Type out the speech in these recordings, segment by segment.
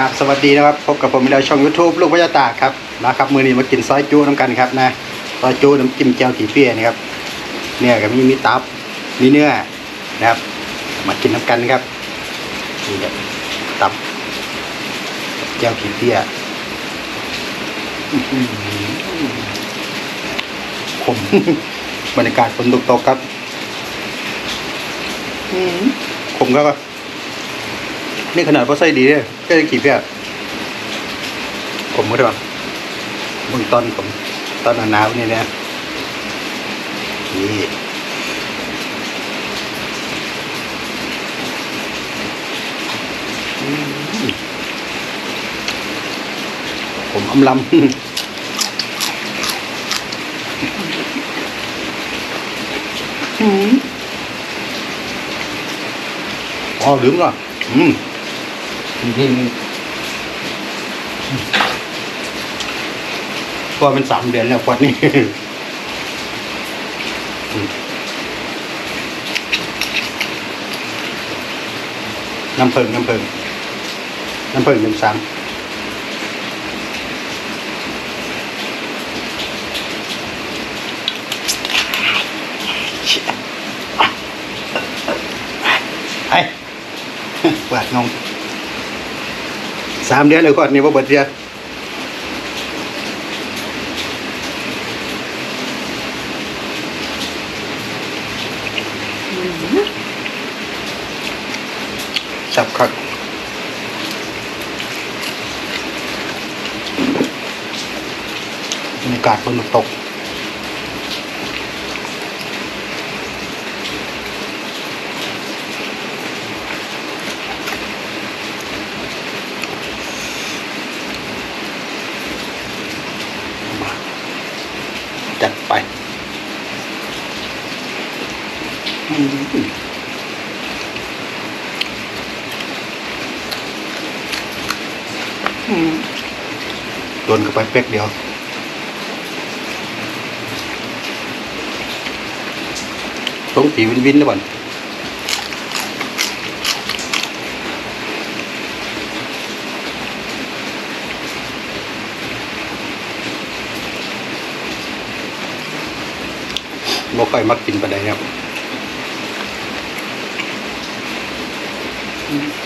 ครับสวัสดีนะครับพบกับผมอีกแล้วช่อง YouTube ลูกพญาตากครับนะครับมือนี้มากินซอยจูน้ำกันครับนะซอยจูน้ำจิ้มแจ่วถี่เปี้ยนี่ครับเนี่ยก็มีมีตับมีเนื้อนะครับ มากินน้ำกันครับนี่ครับตับแจ่วถี่เปี้ยอื้อหือขมบรรยากาศฝนตกตกๆครับอื้อหือขมครับ นี่ขนาดว่าไส้ดีเนี่ยก็จะกี่เพี้ยผมก็ได้ป่ะเบื้องต้นผมตอนหนาวๆนี่นะนี่อืมผมอำลำอืมอ๋อลืมก่อนอืม ที่ก็เป็นสามเดือนแล้วขวดนี้น้ำเพิงน้ำเพิงน้ำเพิงน้ำสามไอ้ปวดงง สามเดือนเลยก่อนนี่ว่าเบิดเดียวจับคักบรรยากาศฝนน้ำตก จัดไปอืม โดนเข้าไปเป๊กเดียวสงสีวินวินนะบ่อนบ่ค่อยมักกินปานใดครับ อืม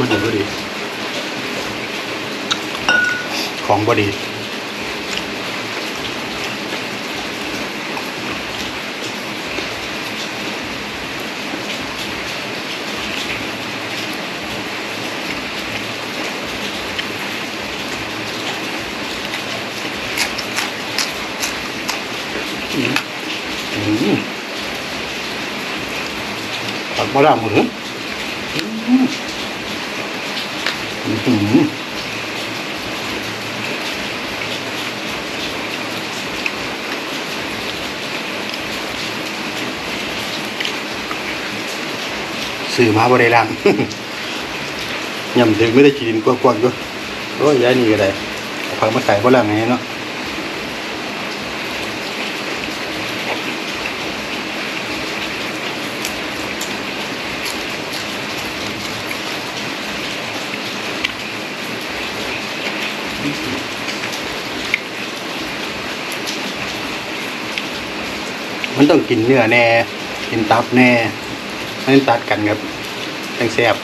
มันดีก็ดี ของบดีอืมอืมผักมะระหมูอืมอืม สื่อมาบริรังยำถึงไม่ได้กินกว้างๆด้วยโอ้ยยายนี่ก็ได้ผักมาใส่บะลังไงเนาะ ต้องกินเนื้อแน่ กินตับแน่ให้มันตัดกันครับจังแซ่บ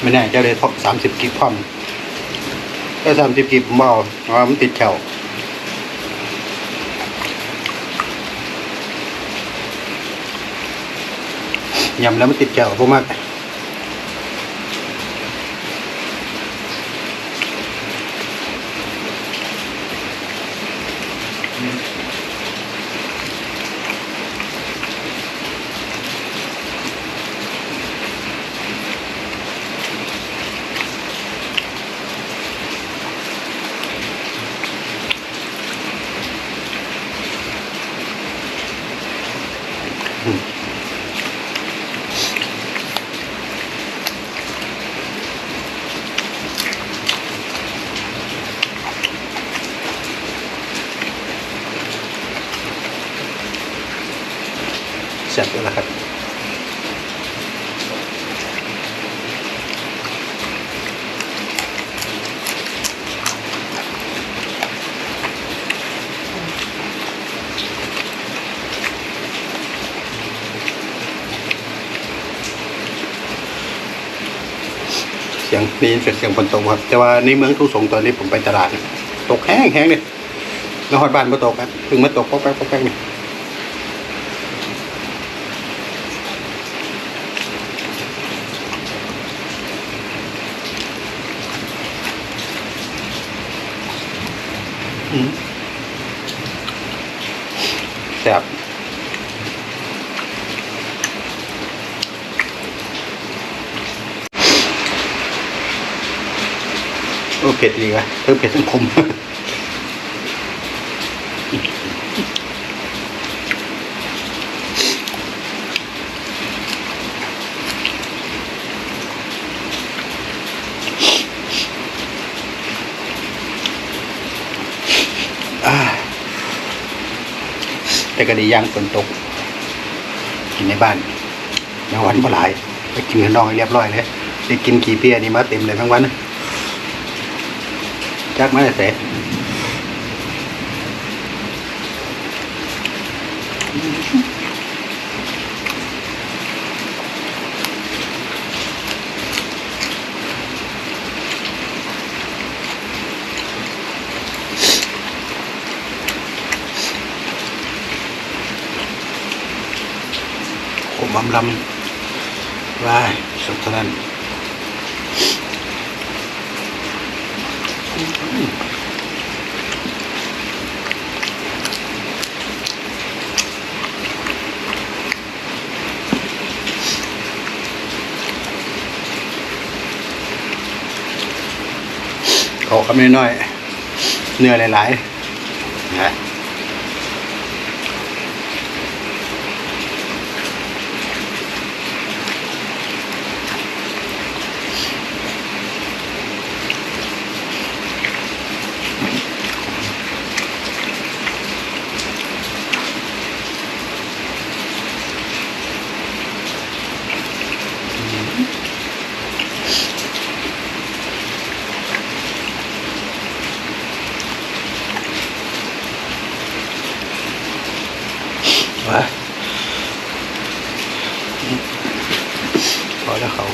ไม่แน่เจะได้ท็อปสามสิบกิกพร้อมถ้าสามสิบกิกผมเอาเพราะมันติดแถวยำแล้วมันติดแก้วพวกมาก จแล้วล่ะครับเสียงได้ยินเสียงฝนตกครับแต่ว่าในเมืองทุ่งสงตอนนี้ผมไปตลาดตกแห้งแห้งเลยแล้วฮอดบ้านมาตกครับเพิ่งมาตกป๊อกแป๊กป๊อกแป๊กนี่ แซ่บโอ้เผ็ดดีวะเพิ่มเผ็ดสังคม แต่ก็ดีย่างฝนตก กินในบ้านแมงวันมาหลายไปกินข้างนอกให้เรียบร้อยเลยได้กินขี่เปียนี่มาเต็มเลยทั้งวันจักมาแต่เสร็จ ลำว้ายสุดเท่านั้นขอคำน้อยๆเนื้อหลายๆนะ พอแล้วเขา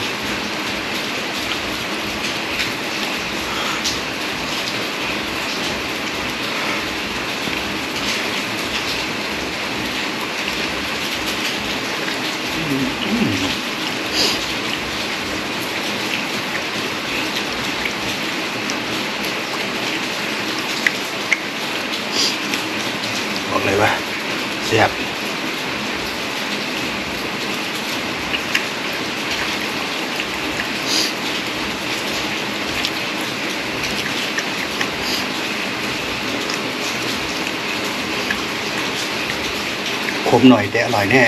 บอกเลยว่าเสียบ ข มหน่อยแต่อร่อยแน่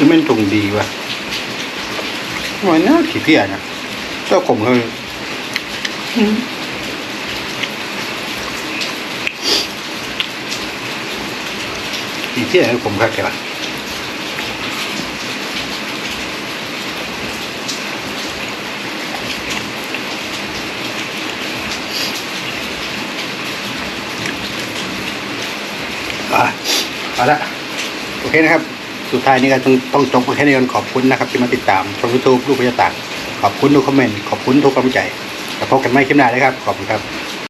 คือมันตรงดีว่ะวันน่าขี้เพี้ยนะเจ้าขมเลยขี้เพี้ยขมครับแกว่ะอะเอาละโอเคนะครับ สุดท้ายนี้ก็ต้องต้องจบแค่นี้ก่อนขอบคุณนะครับที่มาติดตามชมยูทูบลูกพยาตากขอบคุณทุกคอมเมนต์ขอบคุณทุกกำลังใจแล้วพบกันใหม่คลิปหน้าเลยครับขอบคุณครับ